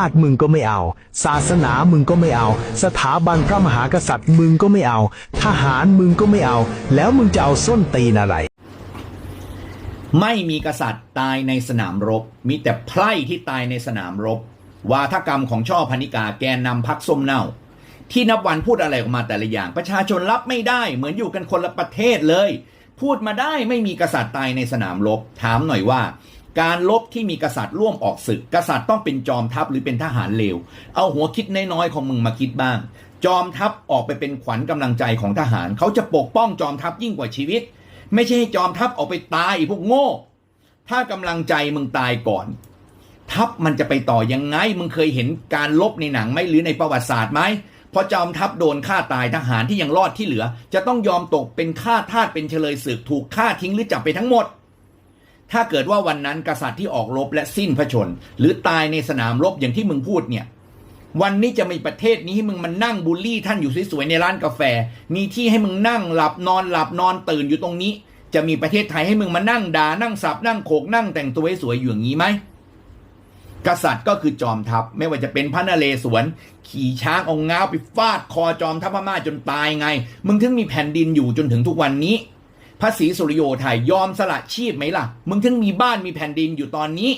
าติมึงก็ไม่เอา ศาสนามึงก็ไม่เอา สถาบันพระมหากษัตริย์มึงก็ไม่เอา ทหารมึงก็ไม่เอา แล้วมึงจะเอาส้นตีนอะไร ไม่มีกษัตริย์ตายในสนามรบ มีแต่ไพร่ที่ตายในสนามรบ วาทกรรมของช่อพนิกาแกนนำพักส้มเน่า ที่นับวันพูดอะไรออกมาแต่ละอย่าง ประชาชนรับไม่ได้ เหมือนอยู่กันคนละประเทศเลย พูดมาได้ไม่มีกษัตริย์ตายในสนามรบ ถามหน่อยว่า การลบที่มีกษัตริย์ร่วมออกศึก กษัตริย์ต้องเป็นจอมทัพหรือเป็นทหารเลว เอาหัวคิดน้อยๆของมึงมาคิดบ้าง จอมทัพออกไปเป็นขวัญกำลังใจของทหาร เขาจะปกป้องจอมทัพยิ่งกว่าชีวิต ไม่ใช่ให้จอมทัพออกไปตายพวกโง่ ถ้ากำลังใจมึงตายก่อน ทัพมันจะไปต่อยังไง มึงเคยเห็นการลบในหนังไหมหรือในประวัติศาสตร์ไหมพอจอมทัพโดนฆ่าตายทหารที่ยังรอดที่เหลือ จะต้องยอมตกเป็นฆ่าทาสเป็นเฉลยศึกถูกฆ่าทิ้งหรือจับไปทั้งหมด ถ้าเกิดว่าวันนั้นกษัตริย์ที่ออกรบและสิ้นพระชน หรือตายในสนามรบอย่างที่มึงพูดเนี่ย วันนี้จะมีประเทศนี้ให้มึงมานั่งบูลลี่ท่านอยู่สวยๆในร้านกาแฟ มีที่ให้มึงนั่งหลับนอนหลับนอนตื่นอยู่ตรงนี้ จะมีประเทศไทยให้มึงมานั่งด่านั่งสับนั่งโขกนั่งแต่งตัวให้สวยอยู่อย่างนี้ไหมกษัตริย์ก็คือจอมทัพไม่ว่าจะเป็นพระนเรศวรขี่ช้างอาง้าวไปฟาดคอจอมทัพพม่าจนตายไง มึงถึงมีแผ่นดินอยู่จนถึงทุกวันนี้ พระศรีสุริโยไทยยอมสละชีพไหมล่ะ มึงถึงมีบ้านมีแผ่นดินอยู่ตอนนี้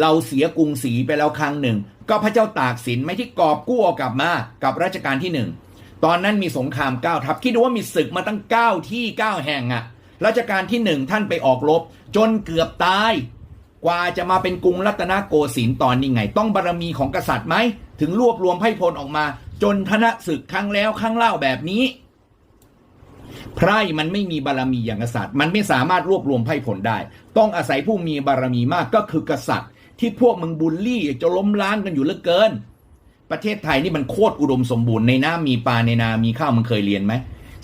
เราเสียกรุงศรีไปแล้วครั้งหนึ่ง ก็พระเจ้าตากสินไม่ที่กอบกู้เอากลับมากับรัชกาลที่หนึ่งตอนนั้นมีสงครามเก้าทัพคิดดูว่ามีศึกมาตั้งเก้าที่เก้าแห่งอะรัชกาลที่หนึ่งท่านไปออกรบ จนเกือบตาย กว่าจะมาเป็นกรุงรัตนโกสินทร์ตอนนี้ไง ต้องบารมีของกษัตริย์ไหมถึงรวบรวมไพ่พลออกมา จนชนะศึกครั้งแล้วครั้งเล่าแบบนี้ ไพร่มันไม่มีบารมีอย่างกษัตริย์ มันไม่สามารถรวบรวมไพร่ผลได้ ต้องอาศัยผู้มีบารมีมากก็คือกษัตริย์ ที่พวกมึงบูลลี่จะล้มล้างกันอยู่เหลือเกิน ประเทศไทยนี่มันโคตรอุดมสมบูรณ์ในน้ำมีปลาในนามีข้าวมึงเคยเรียนไหม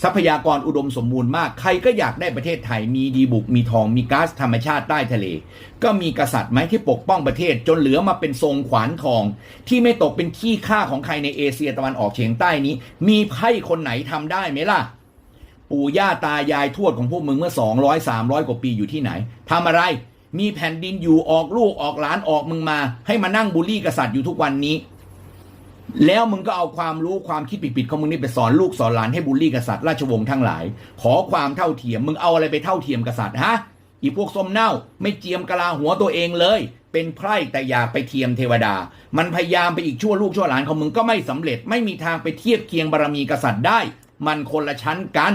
ทรัพยากรอุดมสมบูรณ์มาก ใครก็อยากได้ประเทศไทย มีดีบุก มีทอง มีก๊าซธรรมชาติใต้ทะเล ก็มีกษัตริย์ไหมที่ปกป้องประเทศจนเหลือมาเป็นทรงขวานทอง ที่ไม่ตกเป็นขี้ข้าของใครในเอเชียตะวันออกเฉียงใต้นี้ มีไพ่คนไหนทำได้ไหมล่ะ ปู่ย่าตายายทวดของพวกมึงเมื่อ 200 300 กว่าปีอยู่ที่ไหนทำอะไรมีแผ่นดินอยู่ออกลูกออกหลานออกมึงมา ให้มานั่งบูลลี่กษัตริย์อยู่ทุกวันนี้ แล้วมึงก็เอาความรู้ความคิดผิดๆของมึงนี่ไปสอนลูกสอนหลานให้บูลลี่กษัตริย์ราชวงศ์ทั้งหลาย ขอความเท่าเทียมมึงเอาอะไรไปเท่าเทียมกษัตริย์ฮะอีพวกส้มเน่า ไม่เจียมกะลาหัวตัวเองเลย เป็นไพร่แต่อยากไปเทียมเทวดา มันพยายามไปอีกชั่วลูกชั่วหลานของมึงก็ไม่สำเร็จ ไม่มีทางไปเทียบเคียงบารมีกษัตริย์ได้ มันคนละชั้นกัน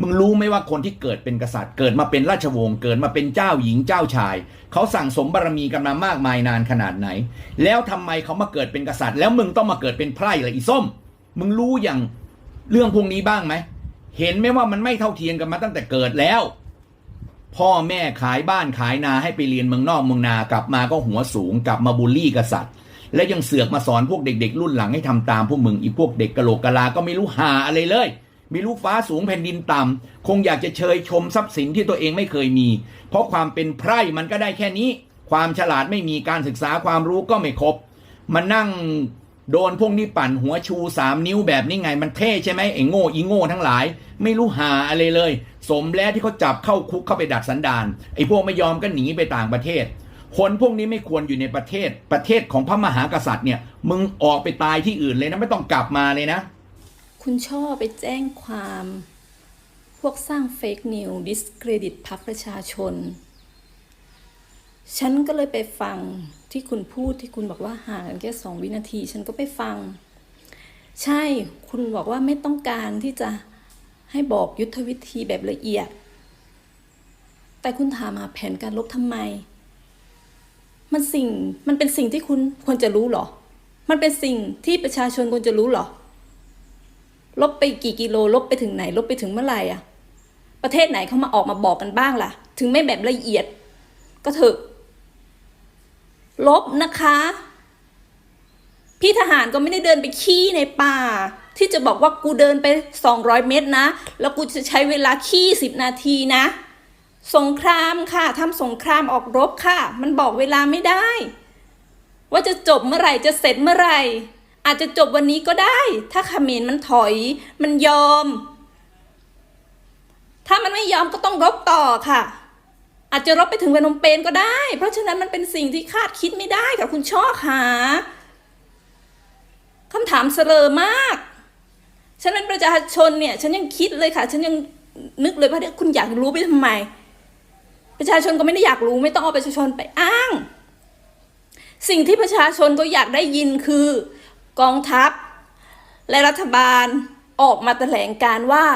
มึงรู้ไหมว่าคนที่เกิดเป็นกษัตริย์ เกิดมาเป็นราชวงศ์เกิดมาเป็นเจ้าหญิงเจ้าชาย เขาสั่งสมบารมีกันมามากมายนานขนาดไหน แล้วทำไมเขามาเกิดเป็นกษัตริย์ แล้วมึงต้องมาเกิดเป็นไพร่ละอีส้ม มึงรู้อย่างเรื่องพวกนี้บ้างไหมเห็นไหมว่ามันไม่เท่าเทียมกันมาตั้งแต่เกิดแล้ว พ่อแม่ขายบ้านขายนาให้ไปเรียนเมืองนอกเมืองนากลับมาก็หัวสูงกลับมาบูลลี่กษัตริย์ และยังเสือกมาสอนพวกเด็ก ๆ รุ่นหลังให้ทำตามพวกมึงอีพวกเด็กกะโหลกกะลาก็ไม่รู้หาอะไรเลยไม่รู้ฟ้าสูงแผ่นดินต่ำคงอยากจะเชยชมทรัพย์สินที่ตัวเองไม่เคยมี เพราะความเป็นไพร่มันก็ได้แค่นี้ ความฉลาดไม่มีการศึกษาความรู้ก็ไม่ครบมานั่งโดนพวกนี้ปั่นหัวชูสามนิ้วแบบนี้ไง มันเท่ใช่ไหมไอ้โง่อีโง่ทั้งหลาย ไม่รู้หาอะไรเลย สมแล้วที่เขาจับเข้าคุกเข้าไปดัดสันดานไอ้พวกไม่ยอมก็หนีไปต่างประเทศ คนพวกนี้ไม่ควรอยู่ในประเทศประเทศของพระมหากษัตริย์เนี่ย มึงออกไปตายที่อื่นเลยนะไม่ต้องกลับมาเลยนะ คุณช่อไปแจ้งความ พวกสร้างเฟกนิวดิสเครดิตพรรคประชาชน ฉันก็เลยไปฟังที่คุณพูดที่คุณบอกว่าห่างกันแค่สองวินาที ฉันก็ไปฟัง ใช่คุณบอกว่าไม่ต้องการที่จะให้บอกยุทธวิธีแบบละเอียด แต่คุณถามหาแผนการลบทำไม มันสิ่งมันเป็นสิ่งที่คุณควรจะรู้หรอ มันเป็นสิ่งที่ประชาชนควรจะรู้หรอ ลบไปกี่กิโล ลบไปถึงไหน ลบไปถึงเมื่อไหร่อะประเทศไหนเขามาออกมาบอกกันบ้างล่ะ ถึงไม่แบบละเอียด ก็เถอะ ลบนะคะ พี่ทหารก็ไม่ได้เดินไปขี้ในป่า ที่จะบอกว่ากูเดินไป 200 เมตรนะ แล้วกูจะใช้เวลาขี้ 10 นาทีนะ สงครามค่ะทำสงครามออกรบค่ะ มันบอกเวลาไม่ได้ ว่าจะจบเมื่อไหร่จะเสร็จเมื่อไหร่ อาจจะจบวันนี้ก็ได้ ถ้าขมรมันถอยมันยอม ถ้ามันไม่ยอมก็ต้องรบต่อค่ะ อาจจะรบไปถึงพนมเปญก็ได้ เพราะฉะนั้นมันเป็นสิ่งที่คาดคิดไม่ได้ค่ะคุณช่อค่ะคำถามเสลอมาก ฉันเป็นประชาชนเนี่ย ฉันยังคิดเลยค่ะ ฉันยังนึกเลยว่าคุณอยากรู้ไปทำไม ประชาชนก็ไม่ได้อยากรู้ไม่ต้องเอาประชาชนไปอ้าง สิ่งที่ประชาชนก็อยากได้ยินคือกองทัพ และรัฐบาลออกมาแถลงการว่า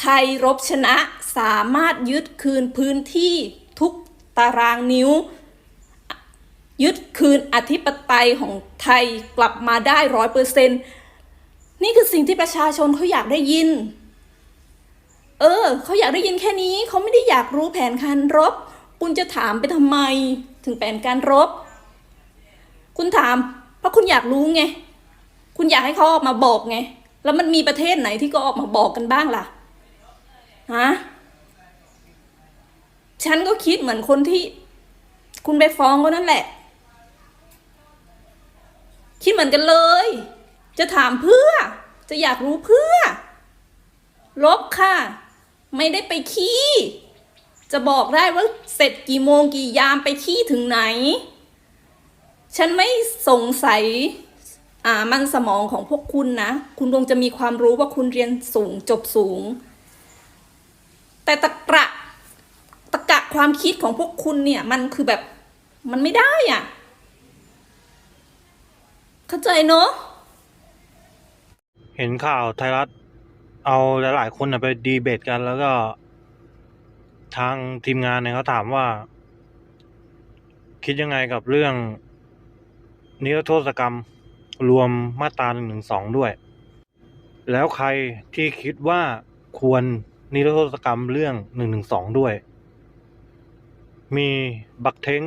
ไทยรบชนะสามารถยึดคืนพื้นที่ทุกตารางนิ้ว ยึดคืนอธิปไตยของไทยกลับมาได้ร้อยเปอร์เซ็นนี่คือสิ่งที่ประชาชนเขาอยากได้ยิน เออ เขาอยากได้ยินแค่นี้ เขาไม่ได้อยากรู้แผนการรบ คุณจะถามไปทำไม ถึงแผนการรบ คุณถาม เพราะคุณอยากรู้ไง คุณอยากให้เขาออกมาบอกไง แล้วมันมีประเทศไหนที่ก็ออกมาบอกกันบ้างล่ะ ฮะ ฉันก็คิดเหมือนคนที่ คุณไปฟ้องก็นั่นแหละ คิดเหมือนกันเลย จะถามเพื่อ จะอยากรู้เพื่อลบค่ะ ไม่ได้ไปขี้ จะบอกได้ว่าเสร็จกี่โมงกี่ยามไปขี้ถึงไหน ฉันไม่สงสัยอ่ามันสมองของพวกคุณนะ คุณคงจะมีความรู้ว่าคุณเรียนสูงจบสูง แต่ตะกระตะกะความคิดของพวกคุณเนี่ยมันคือแบบมันไม่ได้อะ เข้าใจเนอะเห็นข่าวไทยรัฐ เอาหลายๆคนไปดีเบตกัน แล้วก็ ทางทีมงานเนี่ยเขาถามว่า คิดยังไงกับเรื่อง นิรโทษกรรมรวมมาตราหนึ่งหนึ่งสองด้วย แล้วใครที่คิดว่าควรนิรโทษกรรมเรื่องหนึ่งหนึ่งสองด้วย มีบักเท้ง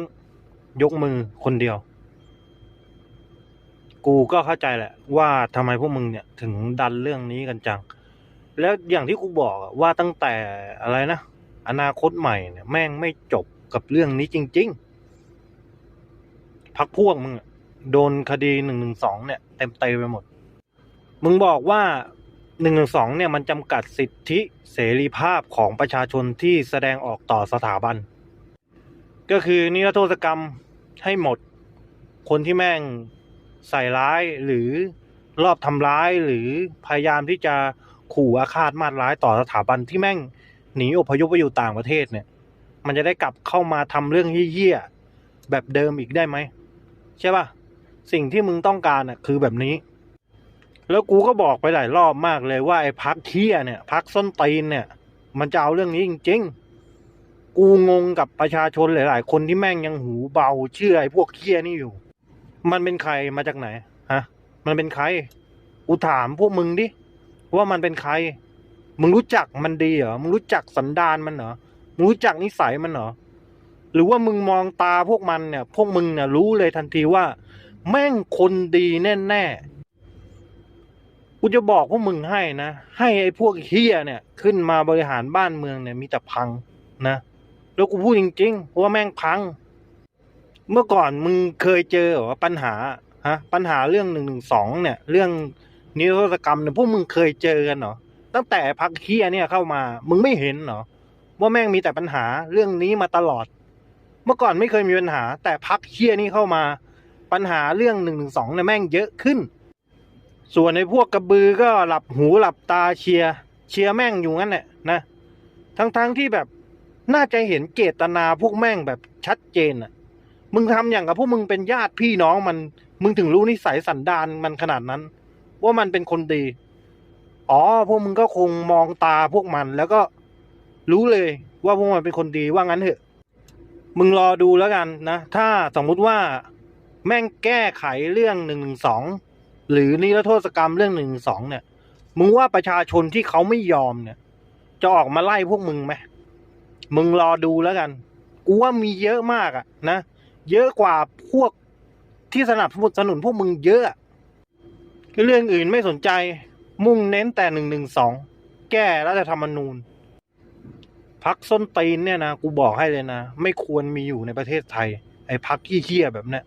ยกมือคนเดียว กูก็เข้าใจแหละว่าทำไมพวกมึงเนี่ย ถึงดันเรื่องนี้กันจัง แล้วอย่างที่กูบอกว่าตั้งแต่อะไรนะ อนาคตใหม่เนี่ยแม่งไม่จบกับเรื่องนี้จริง ๆ พักพวกมึงโดนคดีหนึ่งหนึ่งสองเนี่ย เต็มเตไปหมด มึงบอกว่าหนึ่งหนึ่งสองเนี่ยมันจำกัดสิทธิเสรีภาพของประชาชนที่แสดงออกต่อสถาบัน ก็คือนิรโทษกรรมให้หมด คนที่แม่งใส่ร้ายหรือรอบทำร้ายหรือพยายามที่จะ ขู่อาฆาตมาดร้ายต่อสถาบันที่แม่งหนีอพยพไปอยู่ต่างประเทศเนี่ย มันจะได้กลับเข้ามาทำเรื่องเหี้ยๆแบบเดิมอีกได้ไหมใช่ป่ะสิ่งที่มึงต้องการอะคือแบบนี้ แล้วกูก็บอกไปหลายรอบมากเลยว่าไอ้พักเคี้ยเนี่ยพักส้นตีนเนี่ย มันจะเอาเรื่องนี้จริงๆ กูงงกับประชาชนหลาย ๆ คนที่แม่งยังหูเบาเชื่อไอ้พวกเคี้ยนี่อยู่ มันเป็นใครมาจากไหนฮะ มันเป็นใคร กูถามพวกมึงดิ ว่ามันเป็นใคร มึงรู้จักมันดีเหรอ มึงรู้จักสันดานมันเหรอ มึงรู้จักนิสัยมันเหรอ หรือว่ามึงมองตาพวกมันเนี่ย พวกมึงเนี่ยรู้เลยทันทีว่า แม่งคนดีแน่ๆกูจะบอกพวกมึงให้นะ ให้ไอ้พวกเฮียเนี่ย ขึ้นมาบริหารบ้านเมืองเนี่ยมีแต่พังนะ แล้วกูพูดจริงๆว่าแม่งพัง เมื่อก่อนมึงเคยเจอเหรอปัญหาฮะปัญหาเรื่องหนึ่งหนึ่งสองเนี่ย เรื่อง นิรโทษกรรมเนี่ยพวกมึงเคยเจอกันเหรอตั้งแต่พักเคียเนี่ยเข้ามา มึงไม่เห็นเหรอว่าแม่งมีแต่ปัญหาเรื่องนี้มาตลอด เมื่อก่อนไม่เคยมีปัญหา แต่พักเคียนี่เข้ามา ปัญหาเรื่องหนึ่งหนึ่งสองเนี่ยแม่งเยอะขึ้น ส่วนในพวกกระบือก็หลับหูหลับตาเชียร์เชียร์แม่งอยู่งั้นแหละนะ ทั้งๆที่แบบน่าจะเห็นเจตนาพวกแม่งแบบชัดเจนอะมึงทำอย่างกับพวกมึงเป็นญาติพี่น้องมัน มึงถึงรู้นิสัยสันดานมันขนาดนั้น ว่ามันเป็นคนดี อ๋อ พวกมึงก็คงมองตาพวกมันแล้วก็รู้เลยว่าพวกมันเป็นคนดีว่างั้นเถอะ มึงรอดูแล้วกันนะ ถ้าสมมุติว่าแม่งแก้ไขเรื่องหนึ่งหนึ่งสองหรือนิรโทษกรรมเรื่องหนึ่งสองเนี่ย มึงว่าประชาชนที่เขาไม่ยอมเนี่ย จะออกมาไล่พวกมึงไหมมึงรอดูแล้วกัน กูว่ามีเยอะมากอะนะ เยอะกว่าพวกที่สนับสนุนพวกมึงเยอะ เรื่องอื่นไม่สนใจมุ่งเน้นแต่หนึ่งหนึ่งสองแก้รัฐธรรมนูญพักส้นตีนเนี่ยนะกูบอกให้เลยนะ ไม่ควรมีอยู่ในประเทศไทย ไอ้พักขี้เคี้ยแบบเนี้ย